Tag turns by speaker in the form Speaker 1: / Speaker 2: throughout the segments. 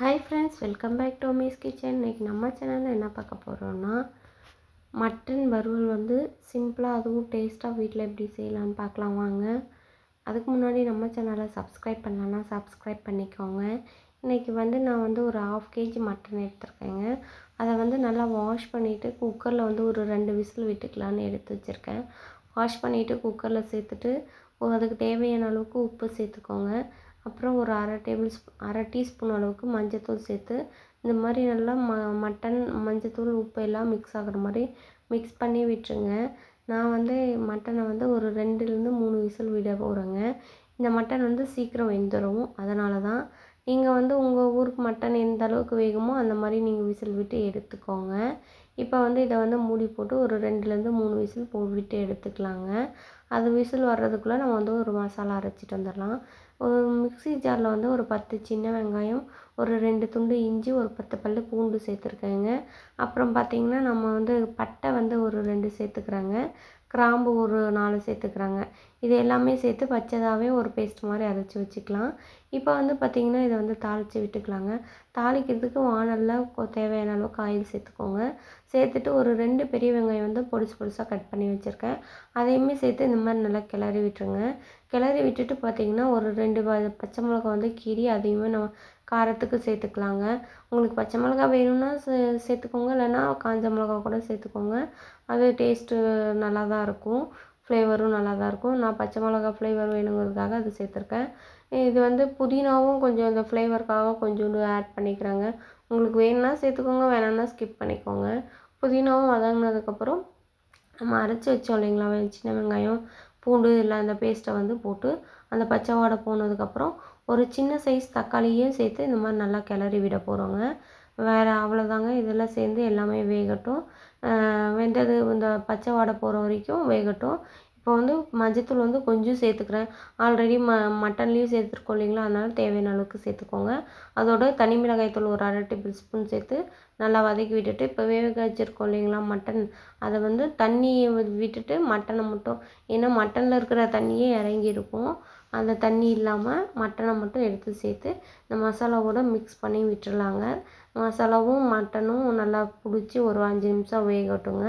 Speaker 1: Hi friends welcome back to maize kitchen இன்றைக்கி நம்ம சேனலில் என்ன பார்க்க போகிறோன்னா மட்டன் வறுவல் வந்து சிம்பிளாக அதுவும் டேஸ்ட்டாக வீட்டில் எப்படி செய்யலாம்னு பார்க்கலாம் வாங்க. அதுக்கு முன்னாடி நம்ம சேனலை சப்ஸ்கிரைப் பண்ணலன்னா சப்ஸ்கிரைப் பண்ணிக்கோங்க. இன்றைக்கி வந்து நான் வந்து ஒரு ஆஃப் கேஜி மட்டன் எடுத்திருக்கேங்க. அதை வந்து நல்லா வாஷ் பண்ணிவிட்டு குக்கரில் வந்து ஒரு ரெண்டு விசில் விட்டுக்கலான்னு எடுத்து வச்சுருக்கேன். வாஷ் பண்ணிவிட்டு குக்கரில் சேர்த்துட்டு அதுக்கு தேவையான அளவுக்கு உப்பு சேர்த்துக்கோங்க. அப்புறம் ஒரு அரை டேபிள் ஸ்பூ அரை டீஸ்பூன் அளவுக்கு மஞ்சத்தூள் சேர்த்து இந்த மாதிரி நல்லா ம மட்டன் மஞ்சத்தூள் உப்பு எல்லாம் மிக்ஸ் ஆகிற மாதிரி மிக்ஸ் பண்ணி விட்டுருங்க. நான் வந்து மட்டனை வந்து ஒரு ரெண்டுலேருந்து மூணு விசில் விட போகிறேங்க இந்த மட்டன் வந்து சீக்கிரம் வெந்துடும் அதனால தான் நீங்கள் வந்து உங்கள் ஊருக்கு மட்டன் எந்த அளவுக்கு வேகுமோ அந்த மாதிரி நீங்கள் விசில் விட்டு எடுத்துக்கோங்க. இப்போ வந்து இதை வந்து மூடி போட்டு ஒரு ரெண்டுலேருந்து மூணு விசில் போ விட்டு எடுத்துக்கலாங்க. அது விசில் வர்றதுக்குள்ளே நம்ம வந்து ஒரு மசாலா அரைச்சிட்டு வந்துடலாம். ஒரு மிக்ஸி ஜாரில் வந்து ஒரு பத்து சின்ன வெங்காயம் ஒரு ரெண்டு துண்டு இஞ்சி ஒரு பத்து பல் பூண்டு சேர்த்துருக்கேங்க. அப்புறம் பார்த்திங்கன்னா நம்ம வந்து பட்டை வந்து ஒரு ரெண்டு சேர்த்துக்கிறேங்க. கிராம்பு ஒரு நாலு சேர்த்துக்கிறாங்க. இது எல்லாமே சேர்த்து பச்சைதாகவே ஒரு பேஸ்ட் மாதிரி அரைச்சி வச்சுக்கலாம். இப்போ வந்து பார்த்திங்கன்னா இதை வந்து தாளித்து விட்டுக்கலாங்க. தாளிக்கிறதுக்கு வானலில் தேவையான அளவுக்கு ஆயில் சேர்த்துக்கோங்க. சேர்த்துட்டு ஒரு ரெண்டு பெரிய வெங்காயம் வந்து பொடிசு பொடிசாக கட் பண்ணி வச்சுருக்கேன். அதையுமே சேர்த்து இந்த மாதிரி நல்லா கிளறி விட்டுருங்க. கிளறி விட்டுட்டு பார்த்திங்கன்னா ஒரு ரெண்டு பச்சை மிளகா வந்து கீறி அதையுமே நம்ம காரத்துக்கு சேர்த்துக்கலாங்க. உங்களுக்கு பச்சை மிளகா வேணும்னா சே சேர்த்துக்கோங்க. இல்லைன்னா காஞ்ச மிளகா கூட சேர்த்துக்கோங்க. அது டேஸ்ட்டு நல்லா தான் இருக்கும். ஃப்ளேவரும் நல்லா தான் இருக்கும். நான் பச்சை மிளகா ஃப்ளேவர் வேணுங்கிறதுக்காக அது சேர்த்துருக்கேன். இது வந்து புதினாவும் கொஞ்சம் இந்த ஃப்ளேவருக்காக கொஞ்சோண்டு ஆட் பண்ணிக்கிறாங்க. உங்களுக்கு வேணும்னா சேர்த்துக்கோங்க. வேணாம்னா ஸ்கிப் பண்ணிக்கோங்க. புதினாவும் வதங்கினதுக்கப்புறம் நம்ம அரைச்சி வச்சோம் இல்லைங்களா? சின்ன வெங்காயம். பூண்டு இல்லை அந்த பேஸ்ட்டை வந்து போட்டு அந்த பச்சை வாடை போனதுக்கப்புறம் ஒரு சின்ன சைஸ் தக்காளியும் சேர்த்து இந்த மாதிரி நல்லா கிளறி விட போகிறோங்க வேறு அவ்வளோதாங்க இதெல்லாம் சேர்ந்து எல்லாமே வேகட்டும். வெந்தது இந்த பச்சை வாடை போகிற வரைக்கும் வேகட்டும். இப்போ வந்து மஞ்சத்தூள் வந்து கொஞ்சம் சேர்த்துக்கிறேன். ஆல்ரெடி ம மட்டன்லேயும் சேர்த்துருக்கோம் இல்லைங்களா? அதனால் தேவையான அளவுக்கு சேர்த்துக்கோங்க. அதோட தனி மிளகாய் தூள் ஒரு அரை டேபிள் ஸ்பூன் சேர்த்து நல்லா வதக்கி விட்டுட்டு இப்போ வேக வச்சுருக்கோம் இல்லைங்களா மட்டன் அதை வந்து தண்ணியை விட்டுட்டு மட்டனை மட்டும் ஏன்னா மட்டனில் இருக்கிற தண்ணியே இறங்கி இருக்கும். அந்த தண்ணி இல்லாமல் மட்டனை மட்டும் எடுத்து சேர்த்து இந்த மசாலாவோட மிக்ஸ் பண்ணி விட்டுடலாங்க மசாலாவும் மட்டனும் நல்லா பிடிச்சி ஒரு அஞ்சு நிமிஷம் வேகட்டுங்க.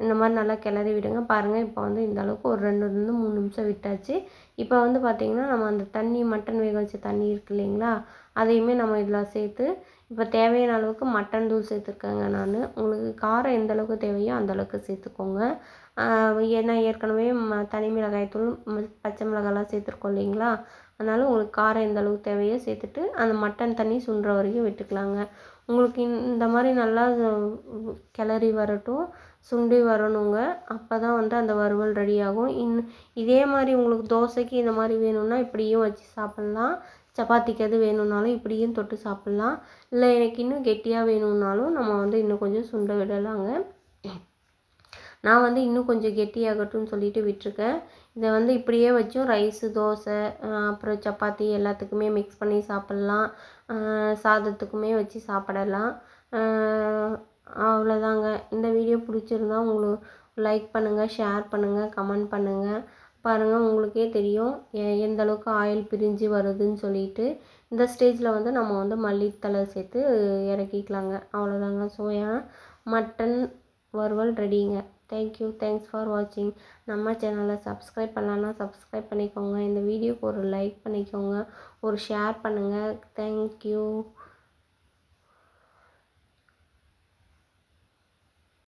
Speaker 1: இந்த மாதிரி நல்லா கிளறி விடுங்க. பாருங்கள் இப்போ வந்து இந்த அளவுக்கு ஒரு ரெண்டுலேருந்து மூணு நிமிஷம் விட்டாச்சு. இப்போ வந்து பார்த்திங்கன்னா நம்ம அந்த தண்ணி மட்டன் வேக வச்ச தண்ணி இருக்கு இல்லைங்களா? அதையுமே நம்ம இதில் சேர்த்து இப்போ தேவையான அளவுக்கு மட்டன் தூள் சேர்த்துருக்கேங்க நான். உங்களுக்கு காரம் எந்த அளவுக்கு தேவையோ அந்த அளவுக்கு சேர்த்துக்கோங்க. ஏன்னா ஏற்கனவே ம தனி மிளகாய் தூள் பச்சை மிளகாலாம் சேர்த்துருக்கோம் இல்லைங்களா? அதனால் உங்களுக்கு காரம் எந்த அளவுக்கு தேவையோ சேர்த்துட்டு அந்த மட்டன் தண்ணி சுண்டுற வரைக்கும் விட்டுக்கலாங்க. உங்களுக்கு இந்த மாதிரி நல்லா கிளறி வரட்டும். சுண்டி வரணுங்க. அப்போ தான் வந்து அந்த வறுவல் ரெடி ஆகும். இன் இதே மாதிரி உங்களுக்கு தோசைக்கு இந்த மாதிரி வேணும்னா இப்படியும் வச்சு சாப்பிட்லாம். சப்பாத்திக்கு அது வேணும்னாலும் இப்படியும் தொட்டு சாப்பிட்லாம். இல்லை எனக்கு இன்னும் கெட்டியாக வேணும்னாலும் நம்ம வந்து இன்னும் கொஞ்சம் சுண்ட விடலாங்க. நான் வந்து இன்னும் கொஞ்சம் கெட்டியாகட்டும்னு சொல்லிட்டு விட்டுருக்கேன். இதை வந்து இப்படியே வச்சும் ரைஸு தோசை அப்புறம் சப்பாத்தி எல்லாத்துக்குமே மிக்ஸ் பண்ணி சாப்பிட்லாம். சாதத்துக்குமே வச்சு சாப்பிடலாம். அவ்வளோதாங்க. இந்த வீடியோ பிடிச்சிருந்தா உங்களுக்கு லைக் பண்ணுங்கள் ஷேர் பண்ணுங்கள் கமெண்ட் பண்ணுங்கள் பாருங்கள் உங்களுக்கே தெரியும் எந்த அளவுக்கு ஆயில் பிரிஞ்சு வருதுன்னு சொல்லிட்டு. இந்த ஸ்டேஜில் வந்து நம்ம வந்து மல்லித்தலை சேர்த்து இறக்கிக்கலாங்க. அவ்வளோதாங்க. சோயா மட்டன் வறுவல் ரெடிங்க தேங்க்யூ தேங்க்ஸ் ஃபார் வாட்சிங் நம்ம சேனலை சப்ஸ்கிரைப் பண்ணலான்னா சப்ஸ்கிரைப் பண்ணிக்கோங்க. இந்த வீடியோக்கு ஒரு லைக் பண்ணிக்கோங்க. ஒரு ஷேர் பண்ணுங்கள் தேங்க்யூ